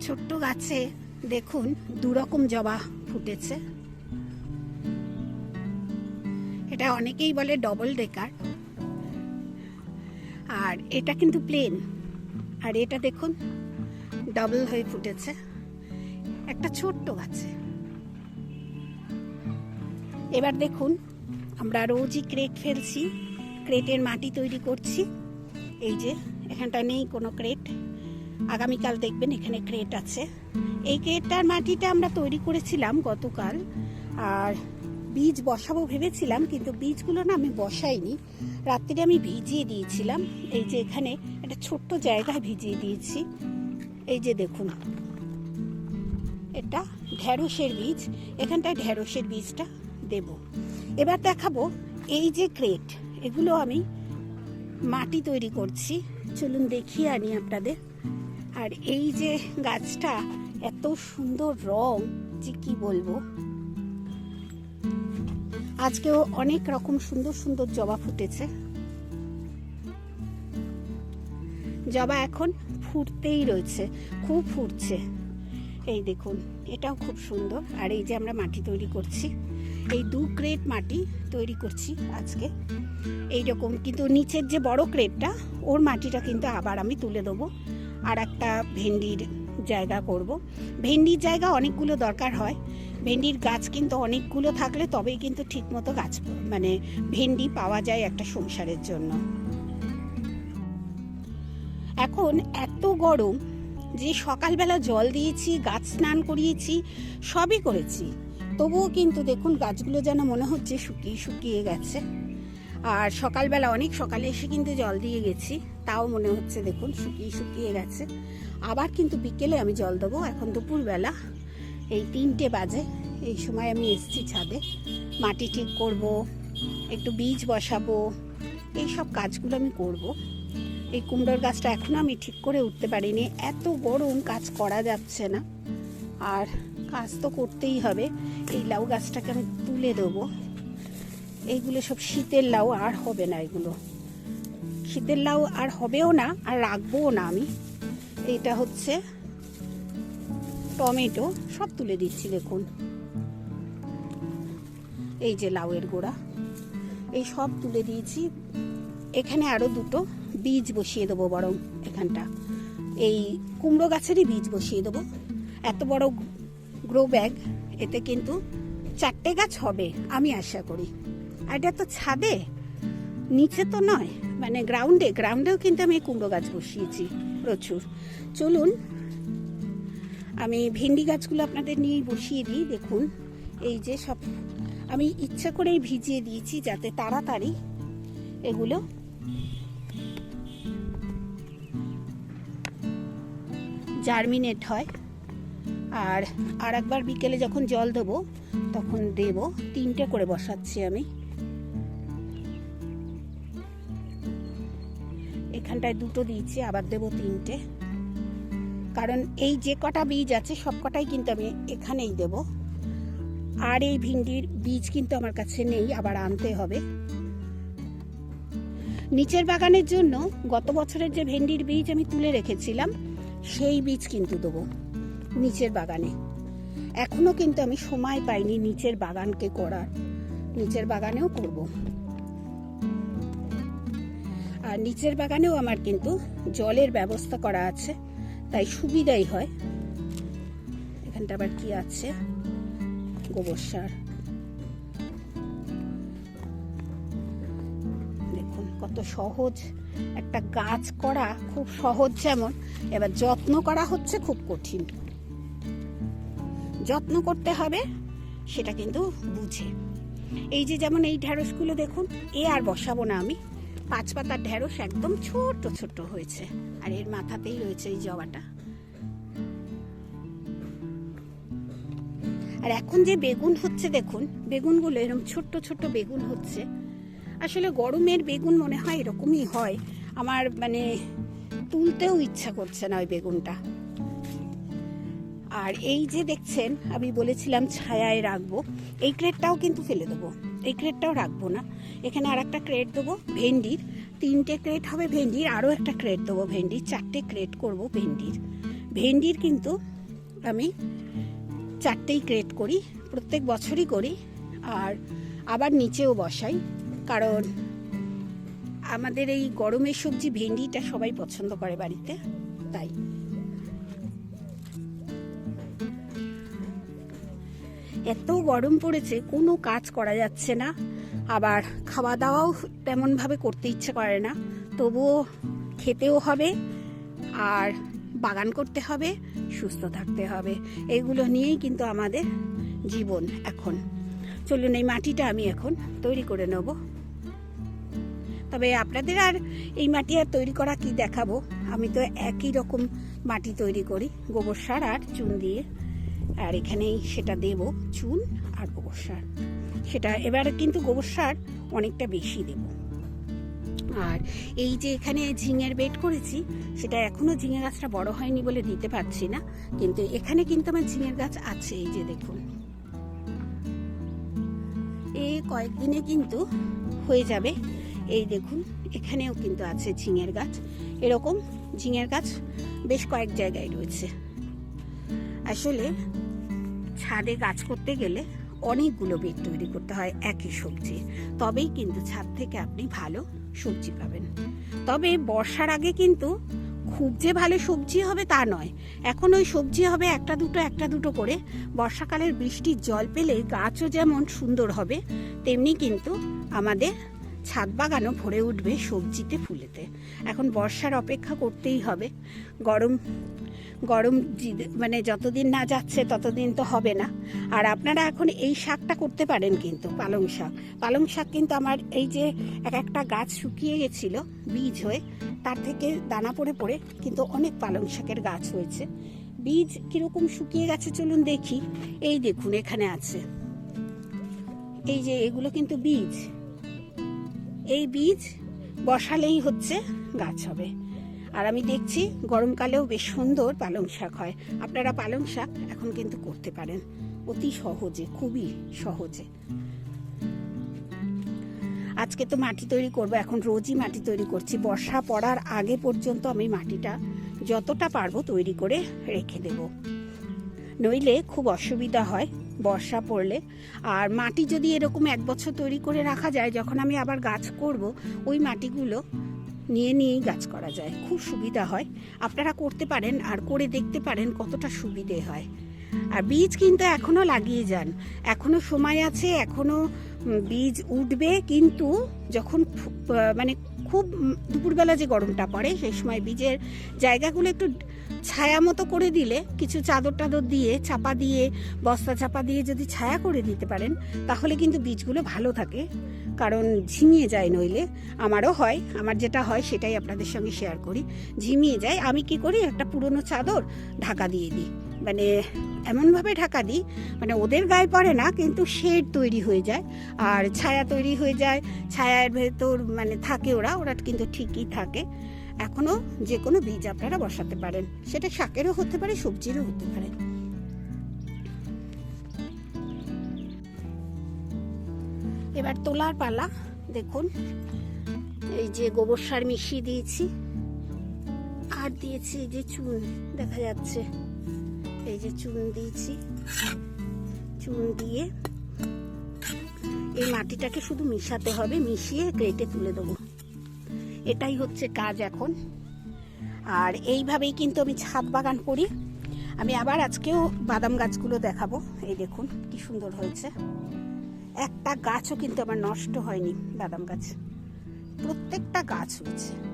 ছোট্ট গাছে দেখুন দুরকম জবা ফুটেছে। এটা অনেকেই বলে ডবল ডেকার আর এটা কিন্তু প্লেন আর এটা দেখুন ডাবল হয়ে ফুটেছে। একটা ছোট্ট গাছে। এবার দেখুন আমরা রোজই ক্রেট ফেলছি, ক্রেটের মাটি তৈরি করছি। এই যে এখানটা নেই কোনো ক্রেট। আগামীকাল দেখবেন এখানে ক্রেট আছে। এই ক্রেটটার মাটিটা আমরা তৈরি করেছিলাম গতকাল। আর বীজ বসাবো ভেবেছিলাম, কিন্তু বীজগুলো না আমি বসাইনি। রাত্রিরে আমি ভিজিয়ে দিয়েছিলাম। এই যে এখানে একটা ছোট্ট জায়গায় ভিজিয়ে দিয়েছি। এই যে দেখুন, এটা ঢ্যাঁড়সের বীজ। এখানটায় ঢ্যাঁড়সের বীজটা দেব। এবার দেখাবো এই যে ক্রেট, এগুলো আমি মাটি তৈরি করছি। চলুন দেখিয়ে আনি আপনাদের। আর এই যে গাছটা এত সুন্দর রং, যে কি বলব? আজকেও অনেক রকম সুন্দর সুন্দর জবা ফুটেছে। জবা এখন ফুটতেই রয়েছে, খুব ফুটছে। এই দেখুন, এটাও খুব সুন্দর। আর এই যে আমরা মাটি তৈরি করছি, এই দু ক্রেট মাটি তৈরি করছি আজকে। এই রকম কিন্তু নিচের যে বড় ক্রেটটা, ওর মাটিটা কিন্তু আবার আমি তুলে দেবো। আর একটা ভেন্ডির জায়গা করব। ভেন্ডির জায়গা অনেকগুলো দরকার হয়। ভেন্ডির গাছ কিন্তু অনেকগুলো থাকলে তবেই কিন্তু ঠিকমতো গাছ মানে ভেন্ডি পাওয়া যায় একটা সংসারের জন্য। এখন এত গরম যে সকালবেলা জল দিয়েছি, গাছ স্নান করিয়েছি, সবই করেছি। তবুও কিন্তু দেখুন গাছগুলো যেন মনে হচ্ছে শুকিয়ে শুকিয়ে গেছে। আর সকালবেলা অনেক সকালে এসে কিন্তু জল দিয়ে গেছি। তাও মনে হচ্ছে দেখুন শুকিয়ে শুকিয়ে গেছে। আবার কিন্তু বিকেলে আমি জল দেবো। এখন দুপুরবেলা, এই তিনটে বাজে। এই সময় আমি এসছি ছাদে। মাটি ঠিক করব, একটু বীজ বসাবো, এই সব কাজগুলো আমি করব। এই কুমড়োর গাছটা এখনও আমি ঠিক করে উঠতে পারিনি। এত গরম কাজ করা যাচ্ছে না। আর কাজ তো করতেই হবে। এই লাউ গাছটাকে আমি তুলে দেবো। এইগুলো সব শীতের লাউ, আর হবে না এগুলো। শীতের লাউ আর হবেও না, আর রাখবোও না আমি। এটা হচ্ছে টমেটো, সব তুলে দিচ্ছি, দেখুন। এই যে লাউয়ের গোড়া, এই সব তুলে দিয়েছি। এখানে আরও দুটো বীজ বসিয়ে দেবো বরং এখানটা। এই কুমড়ো গাছেরই বীজ বসিয়ে দেবো। এত বড় গ্রো ব্যাগ, এতে কিন্তু চারটে গাছ হবে, আমি আশা করি। আর এটা তো ছাদে, নিচে তো নয়। মানে গ্রাউন্ডে গ্রাউন্ডেও কিন্তু আমি কুমড়ো গাছ বসিয়েছি প্রচুর। চলুন, আমি ভেন্ডি গাছগুলো আপনাদের নিয়েই বসিয়ে দিই, দেখুন। এই যে সব, আমি ইচ্ছা করেই ভিজিয়ে দিয়েছি যাতে তাড়াতাড়ি এগুলো জার্মিনেট হয়। আর আর একবার বিকেলে যখন জল দেবো, তখন দেব। তিনটে করে বসাচ্ছি আমি। এখানটায় দুটো দিয়েছি, আবার দেব তিনটে। কারণ এই যে কটা বীজ আছে, সব কটাই কিন্তু আমি এখানেই দেব। আর এই ভিন্ডির বীজ কিন্তু আমার কাছে নেই, আবার আনতে হবে। নিচের বাগানের জন্য গত বছরের যে ভেন্ডির বীজ আমি তুলে রেখেছিলাম, সেই বীজ কিন্তু দেবো নিচের বাগানে। এখনও কিন্তু আমি সময় পাইনি নিচের বাগানকে করার। নিচের বাগানেও করব। নিচের বাগানেও আমার কিন্তু জলের ব্যবস্থা করা আছে, তাই সুবিধাই হয়। এখানটা আবার কি আছে? গোবর সার। দেখুন, কত সহজ একটা গাছ করা খুব সহজ যেমন, এবার যত্ন করা হচ্ছে খুব কঠিন। যত্ন করতে হবে, সেটা কিন্তু বুঝে। এই যে যেমন এই ঢ্যাঁড়সগুলো দেখুন, এ আর বসাবো না আমি। পাঁচ পাতার ঢেঁড়স একদম ছোট ছোট হয়েছে। আর এর মাথাতেই রয়েছে এই জবাটা। আর এখন যে বেগুন হচ্ছে দেখুন, বেগুনগুলো এরকম ছোট্ট ছোট্ট বেগুন হচ্ছে। আসলে গরমের বেগুন মনে হয় এরকমই হয়। আমার মানে তুলতেও ইচ্ছা করছে না ওই বেগুনটা। আর এই যে দেখছেন, আমি বলেছিলাম ছায়ায় রাখব, এই ক্রেটটাও কিন্তু ফেলে দেবো। এই ক্রেটটাও রাখব না। এখানে আর একটা ক্রেট দেবো, ভেন্ডির। তিনটে ক্রেট হবে ভেন্ডির, আরও একটা ক্রেট দেবো ভেন্ডির। চারটে ক্রেট করব ভেন্ডির। ভেন্ডির কিন্তু আমি চারটেই ক্রেট করি, প্রত্যেক বছরই করি, আর আবার নিচেও বসাই। কারণ আমাদের এই গরমের সবজি ভেন্ডিটা সবাই পছন্দ করে বাড়িতে, তাই। এত গরম পড়েছে, কোনো কাজ করা যাচ্ছে না। আবার খাওয়া দাওয়াও তেমনভাবে করতে ইচ্ছে করে না। তবুও খেতেও হবে আর বাগান করতে হবে, সুস্থ থাকতে হবে। এগুলো নিয়েই কিন্তু আমাদের জীবন এখন। চলুন, এই মাটিটা আমি এখন তৈরি করে নেব। তবে আপনাদের আর এই মাটি আর তৈরি করা কি দেখাবো? আমি তো একই রকম মাটি তৈরি করি, গোবর সার আর চুন দিয়ে। আর এখানেই সেটা দেব, চুন আর গোবর সার। সেটা এবারে কিন্তু গোবর সার অনেকটা বেশি দেব। আর এই যে এখানে ঝিঙের বেড করেছি, সেটা এখনও ঝিঙে গাছটা বড় হয়নি বলে দিতে পারছি না, কিন্তু এখানে কিন্তু আমার ঝিঙের গাছ আছে, এই যে দেখুন। এই কয়েকদিনে কিন্তু হয়ে যাবে। এই দেখুন, এখানেও কিন্তু আছে ঝিঙের গাছ। এরকম ঝিঙের গাছ বেশ কয়েক জায়গায় রয়েছে। আসলে ছাদে গাছ করতে গেলে অনেকগুলো বেড তৈরি করতে হয় একই সবজি। তবেই কিন্তু ছাদ থেকে আপনি ভালো সবজি পাবেন। তবে বর্ষার আগে কিন্তু খুব যে ভালো সবজি হবে তা নয়। এখন ওই সবজি হবে একটা দুটো একটা দুটো করে। বর্ষাকালের বৃষ্টির জল পেলে গাছও যেমন সুন্দর হবে, তেমনি কিন্তু আমাদের ছাদ বাগানও ভরে উঠবে সবজিতে, ফুলেতে। এখন বর্ষার অপেক্ষা করতেই হবে। গরম গরম মানে যতদিন না যাচ্ছে ততদিন তো হবে না। আর আপনারা এখন এই শাকটা করতে পারেন কিন্তু পালং শাক। পালং শাক কিন্তু আমার এই যে এক একটা গাছ শুকিয়ে গেছিল বীজ হয়ে, তার থেকে দানা পড়ে পড়ে কিন্তু অনেক পালং শাকের গাছ হয়েছে। বীজ কীরকম শুকিয়ে গেছে চলুন দেখি। এই দেখুন, এখানে আছে। এই যে এগুলো কিন্তু বীজ। এই বীজ বসালেই হচ্ছে গাছ হবে। আর আমি দেখছি গরমকালেও বেশ সুন্দর পালং শাক হয়। আপনারা পালং শাক এখন কিন্তু করতে পারেন। অতি সহজে, খুবই সহজে। আজকে তো মাটি তৈরি করব, এখন রোজই মাটি তৈরি করছি। বর্ষা পড়ার আগে পর্যন্ত আমি মাটিটা যতটা পারব তৈরি করে রেখে দেব। নইলে খুব অসুবিধা হয় বর্ষা পড়লে। আর মাটি যদি এরকম এক বছর তৈরি করে রাখা যায়, যখন আমি আবার গাছ করব, ওই মাটিগুলো নিয়ে নিয়েই গাছ করা যায়। খুব সুবিধা হয়। আপনারা করতে পারেন আর করে দেখতে পারেন কতটা সুবিধে হয়। আর বীজ কিন্তু এখনও লাগিয়ে যান। এখনও সময় আছে এখনও বীজ উঠবে, কিন্তু যখন মানে খুব দুপুরবেলা যে গরমটা পড়ে, সেই সময় বীজের জায়গাগুলো একটু ছায়া মতো করে দিলে কিছু চাদর টাদর দিয়ে, চাপা দিয়ে, বস্তা চাপা দিয়ে যদি ছায়া করে দিতে পারেন, তাহলে কিন্তু বীজগুলো ভালো থাকে। কারণ ঝিমিয়ে যায় নইলে। আমারও হয়, আমার যেটা হয় সেটাই আপনাদের সঙ্গে শেয়ার করি। ঝিমিয়ে যায়, আমি কি করি? একটা পুরনো চাদর ঢাকা দিয়ে দিই। মানে এমনভাবে ঢাকা দিই মানে ওদের গায়ে পড়ে না, কিন্তু শেড তৈরি হয়ে যায়। আর ছায়া তৈরি হয়ে যায়, ছায়ার ভেতর মানে থাকে ওরা ওরা কিন্তু ঠিকই থাকে। এখনও যে কোনো বীজ আপনারা বসাতে পারেন। সেটা শাকেরও হতে পারে, সবজিরও হতে পারে। এবার তোলার পালা, দেখুন, এই যে গোবর সার মিশিয়ে দিয়েছি। আর দিয়েছি এই যে চুন, দেখা যাচ্ছে। এই যে চুন দিয়েছি। চুন দিয়ে এই মাটিটাকে শুধু মিশাতে হবে, মিশিয়ে কেটে তুলে দেবো। এটাই হচ্ছে কাজ এখন। আর এইভাবেই কিন্তু আমি ছাদ বাগান করি। আমি আবার আজকেও বাদাম গাছগুলো দেখাবো। এই দেখুন, কি সুন্দর হয়েছে। একটা গাছও কিন্তু আমার নষ্ট হয়নি বাদাম গাছ। প্রত্যেকটা গাছ হয়েছে।